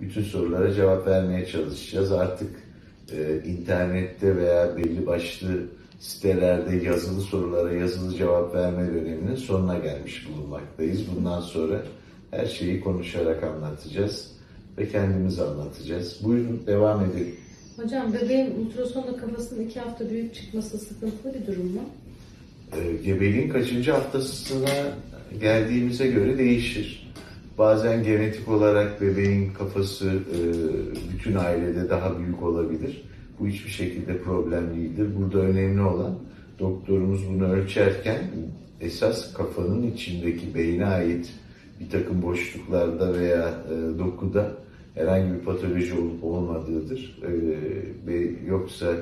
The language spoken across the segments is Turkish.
bütün sorulara cevap vermeye çalışacağız. Artık e, internette veya belli başlı sitelerde yazılı sorulara yazılı cevap verme döneminin sonuna gelmiş bulunmaktayız. Bundan sonra her şeyi konuşarak anlatacağız ve kendimiz anlatacağız. Buyurun devam edelim. Hocam bebeğin ultrasonda kafasının iki hafta büyük çıkması sıkıntılı bir durum mu? E, gebeliğin kaçıncı haftasına geldiğimize göre değişir. Bazen genetik olarak bebeğin kafası e, bütün ailede daha büyük olabilir. Bu hiçbir şekilde problem değildir. Burada önemli olan doktorumuz bunu ölçerken esas kafanın içindeki beyne ait bir takım boşluklarda veya e, dokuda herhangi bir patoloji olup olmadığıdır. E, ve yoksa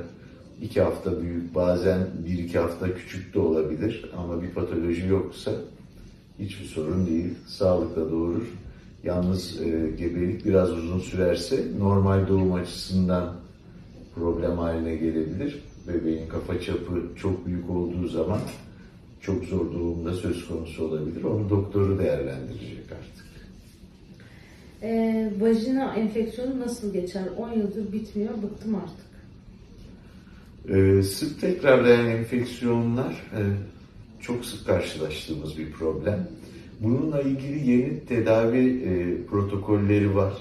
iki hafta büyük, bazen bir iki hafta küçük de olabilir ama bir patoloji yoksa hiçbir sorun değil. Sağlıkla doğurur. Yalnız e, gebelik biraz uzun sürerse normal doğum açısından problem haline gelebilir. Bebeğin kafa çapı çok büyük olduğu zaman çok zor doğumda söz konusu olabilir. Onu doktoru değerlendirecek artık. Ee, vajina enfeksiyonu nasıl geçer? 10 yıldır bitmiyor, bıktım artık. Ee, sık tekrarlayan enfeksiyonlar e, çok sık karşılaştığımız bir problem. Bununla ilgili yeni tedavi e, protokolleri var.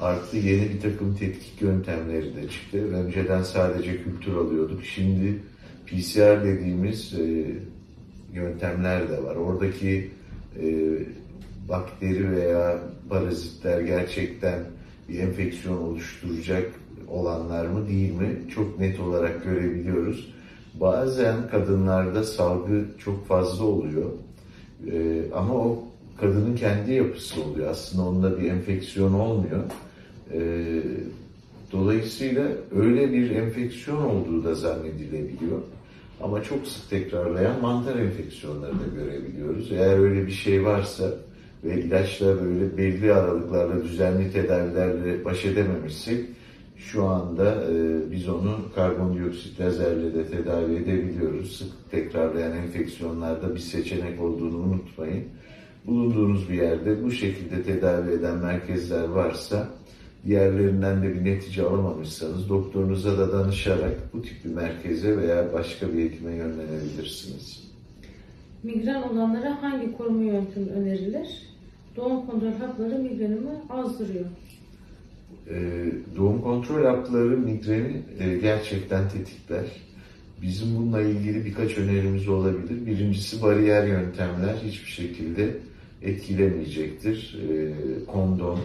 Artı yeni bir takım tetkik yöntemleri de çıktı. Önceden sadece kültür alıyorduk. Şimdi PCR dediğimiz e, yöntemler de var. Oradaki e, bakteri veya parazitler gerçekten bir enfeksiyon oluşturacak olanlar mı değil mi çok net olarak görebiliyoruz. Bazen kadınlarda salgı çok fazla oluyor. Ee, ama o kadının kendi yapısı oluyor. Aslında onda bir enfeksiyon olmuyor. Ee, dolayısıyla öyle bir enfeksiyon olduğu da zannedilebiliyor. Ama çok sık tekrarlayan mantar enfeksiyonları da görebiliyoruz. Eğer öyle bir şey varsa ve ilaçla böyle belli aralıklarla düzenli tedavilerle baş edememişsek şu anda e, biz onu karbondioksit lazerle de tedavi edebiliyoruz. Sık tekrarlayan enfeksiyonlarda bir seçenek olduğunu unutmayın. Bulunduğunuz bir yerde bu şekilde tedavi eden merkezler varsa diğerlerinden de bir netice alamamışsanız doktorunuza da danışarak bu tip bir merkeze veya başka bir hekime yönlenebilirsiniz. Migren olanlara hangi koruma yöntemi önerilir? Doğum kontrol hapları migrenimi azdırıyor. Ee, doğum kontrol hapları migreni e, gerçekten tetikler. Bizim bununla ilgili birkaç önerimiz olabilir. Birincisi bariyer yöntemler hiçbir şekilde etkilemeyecektir. Ee, kondom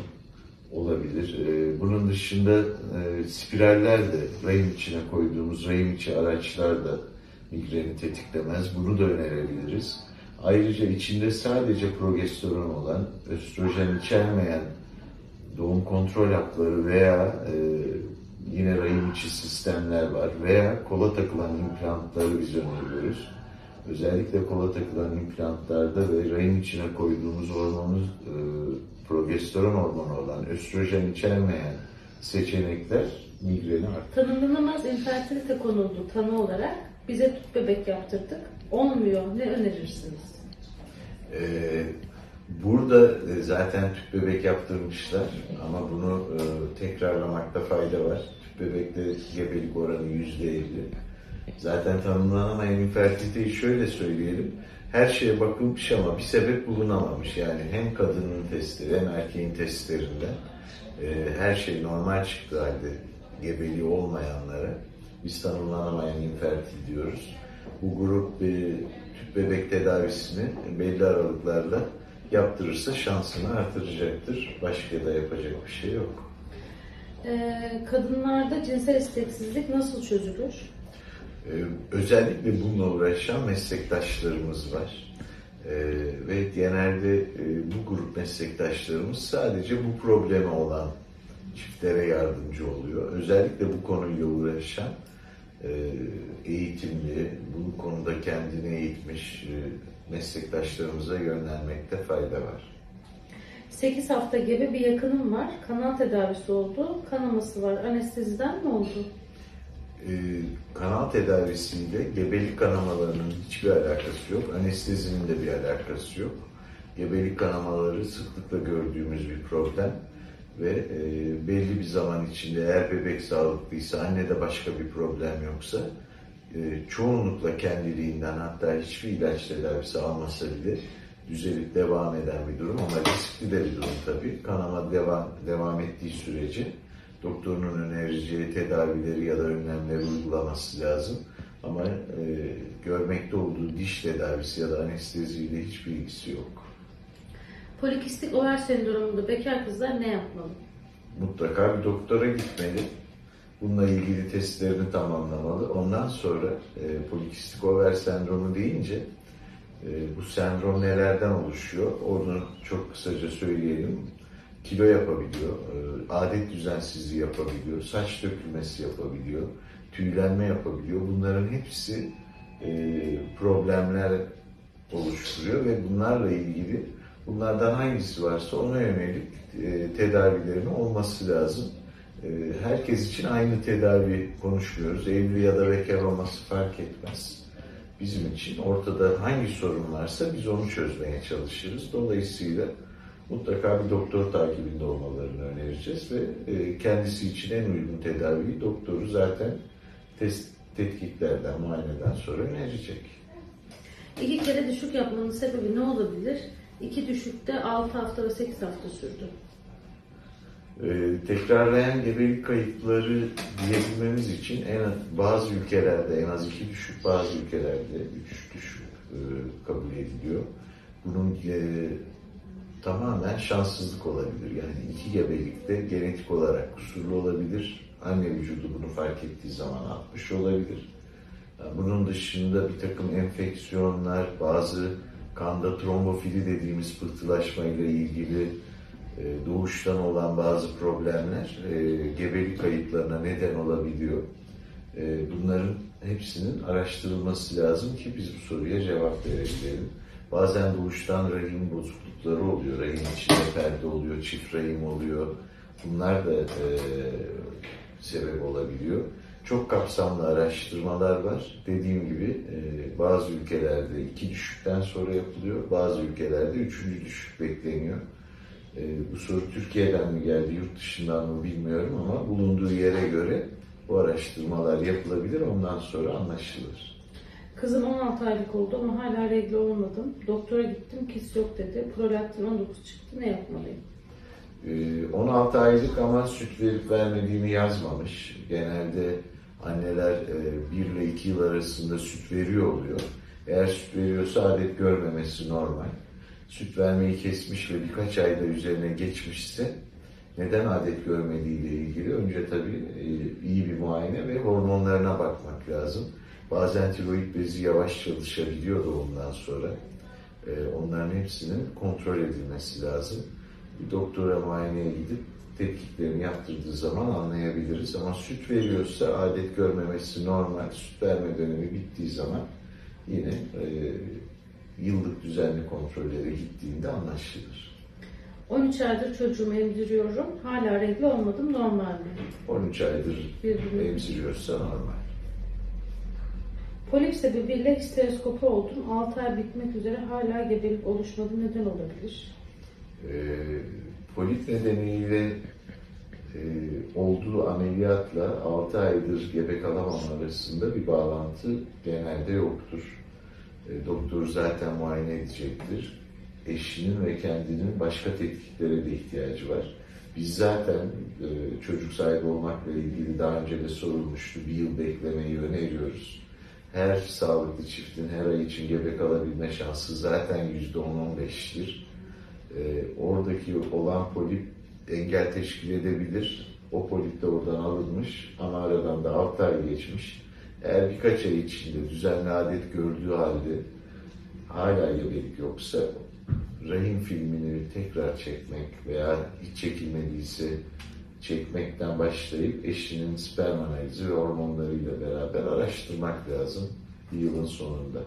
olabilir. Ee, bunun dışında e, spiraller de rahim içine koyduğumuz rahim içi araçlar da migreni tetiklemez. Bunu da önerebiliriz. Ayrıca içinde sadece progesteron olan, östrojen içermeyen doğum kontrol hapları veya e, yine rahim içi sistemler var veya kola takılan implantları biz öneriyoruz. Özellikle kola takılan implantlarda ve rahim içine koyduğumuz hormonumuz e, progesteron hormonu olan östrojen içermeyen seçenekler migreni artır. Tanımlanamaz infertilite konuldu tanı olarak. Bize tüp bebek yaptırdık. Olmuyor. Ne önerirsiniz? Ee, burada e, zaten tüp bebek yaptırmışlar ama bunu e, tekrarlamakta fayda var. Tüp bebekte gebelik oranı yüzde elli. Zaten tanımlanamayan infertiliteyi şöyle söyleyelim. Her şeye bakılmış ama bir sebep bulunamamış. Yani hem kadının testleri hem erkeğin testlerinde e, her şey normal çıktığı halde gebeliği olmayanlara biz tanımlanamayan infertil diyoruz. Bu grup e, tüp bebek tedavisini belli aralıklarla yaptırırsa şansını artıracaktır. Başka da yapacak bir şey yok. Ee, kadınlarda cinsel isteksizlik nasıl çözülür? Ee, özellikle bununla uğraşan meslektaşlarımız var. Ee, ve genelde e, bu grup meslektaşlarımız sadece bu problemi olan çiftlere yardımcı oluyor. Özellikle bu konuyla uğraşan e, eğitimli, bu konuda kendini eğitmiş e, meslektaşlarımıza yönlenmekte fayda var. 8 hafta gibi bir yakınım var. Kanal tedavisi oldu. Kanaması var. Anesteziden mi oldu? Ee, kanal tedavisiyle gebelik kanamalarının hiçbir alakası yok. Anestezinin de bir alakası yok. Gebelik kanamaları sıklıkla gördüğümüz bir problem. ve e, belli bir zaman içinde eğer bebek sağlıklıysa, annede başka bir problem yoksa çoğunlukla kendiliğinden hatta hiçbir ilaç tedavisi almasa bile düzelip devam eden bir durum ama riskli de bir durum tabii. Kanama devam, devam ettiği sürece doktorunun önereceği tedavileri ya da önlemleri uygulaması lazım. Ama e, görmekte olduğu diş tedavisi ya da anesteziyle hiçbir ilgisi yok. Polikistik over sendromunda bekar kızlar ne yapmalı? Mutlaka bir doktora gitmeli. Bununla ilgili testlerini tamamlamalı. Ondan sonra e, polikistik over sendromu deyince e, bu sendrom nelerden oluşuyor? Onu çok kısaca söyleyelim. Kilo yapabiliyor, e, adet düzensizliği yapabiliyor, saç dökülmesi yapabiliyor, tüylenme yapabiliyor. Bunların hepsi e, problemler oluşturuyor ve bunlarla ilgili bunlardan hangisi varsa ona yönelik e, tedavilerin olması lazım. E, herkes için aynı tedavi konuşmuyoruz. Evli ya da bekar olması fark etmez. Bizim için ortada hangi sorun varsa biz onu çözmeye çalışırız. Dolayısıyla mutlaka bir doktor takibinde olmalarını önereceğiz ve e, kendisi için en uygun tedaviyi doktoru zaten test tetkiklerden, muayeneden sonra önerecek. İki kere düşük yapmanın sebebi ne olabilir? İki düşükte 6 hafta ve 8 hafta sürdü. Ee, tekrarlayan gebelik kayıpları diyebilmemiz için en az, bazı ülkelerde en az iki düşük, bazı ülkelerde üç düşük e, kabul ediliyor. Bunun e, tamamen şanssızlık olabilir. Yani iki gebelikte genetik olarak kusurlu olabilir. Anne vücudu bunu fark ettiği zaman atmış olabilir. Bunun dışında bir takım enfeksiyonlar, bazı kanda trombofili dediğimiz pıhtılaşma ile ilgili e, doğuştan olan bazı problemler e, gebelik kayıplarına neden olabiliyor. E, bunların hepsinin araştırılması lazım ki biz bu soruya cevap verebilelim. Bazen doğuştan rahim bozuklukları oluyor. Rahim içinde perde oluyor, çift rahim oluyor. Bunlar da e, sebep olabiliyor. Çok kapsamlı araştırmalar var. Dediğim gibi e, bazı ülkelerde iki düşükten sonra yapılıyor. Bazı ülkelerde üçüncü düşük bekleniyor. E, bu soru Türkiye'den mi geldi, yurt dışından mı bilmiyorum ama bulunduğu yere göre bu araştırmalar yapılabilir. Ondan sonra anlaşılır. Kızım 16 aylık oldu ama hala regle olmadım. Doktora gittim, kis yok dedi. Prolaktin 19 çıktı, ne yapmalıyım? Ee, 16 aylık ama süt verip vermediğini yazmamış. Genelde anneler 1 ile 2 yıl arasında süt veriyor oluyor. Eğer süt veriyorsa adet görmemesi normal. Süt vermeyi kesmiş ve birkaç ayda üzerine geçmişse neden adet görmediği ile ilgili önce tabii e, iyi bir muayene ve hormonlarına bakmak lazım. Bazen tiroid bezi yavaş çalışabiliyor doğumdan sonra. E, Onların hepsinin kontrol edilmesi lazım. Bir doktora muayeneye gidip tetkiklerini yaptırdığı zaman anlayabiliriz. Ama süt veriyorsa adet görmemesi normal. Süt verme dönemi bittiği zaman yine e, yıllık düzenli kontrollere gittiğinde anlaşılır. 13 aydır çocuğumu emziriyorum. Hala regle olmadım, normal mi? 13 aydır Birbirine- emziriyorsa normal. Polip sebebiyle histeroskopi oldum. 6 ay bitmek üzere hala gebelik oluşmadı. Neden olabilir? e, polip nedeniyle e, olduğu ameliyatla 6 aydır gebe kalamam arasında bir bağlantı genelde yoktur. E, doktor zaten muayene edecektir. Eşinin ve kendinin başka tetkiklere de ihtiyacı var. Biz zaten e, çocuk sahibi olmakla ilgili daha önce de sorulmuştu. Bir yıl beklemeyi öneriyoruz. Her sağlıklı çiftin her ay için gebe kalabilme şansı zaten %10-15'tir e, oradaki olan polip engel teşkil edebilir. O polip de oradan alınmış ama aradan da 6 ay geçmiş. Eğer birkaç ay içinde düzenli adet gördüğü halde hala gebelik yoksa rahim filmini tekrar çekmek veya hiç çekilmediyse çekmekten başlayıp eşinin sperm analizi ve hormonlarıyla beraber araştırmak lazım yılın sonunda.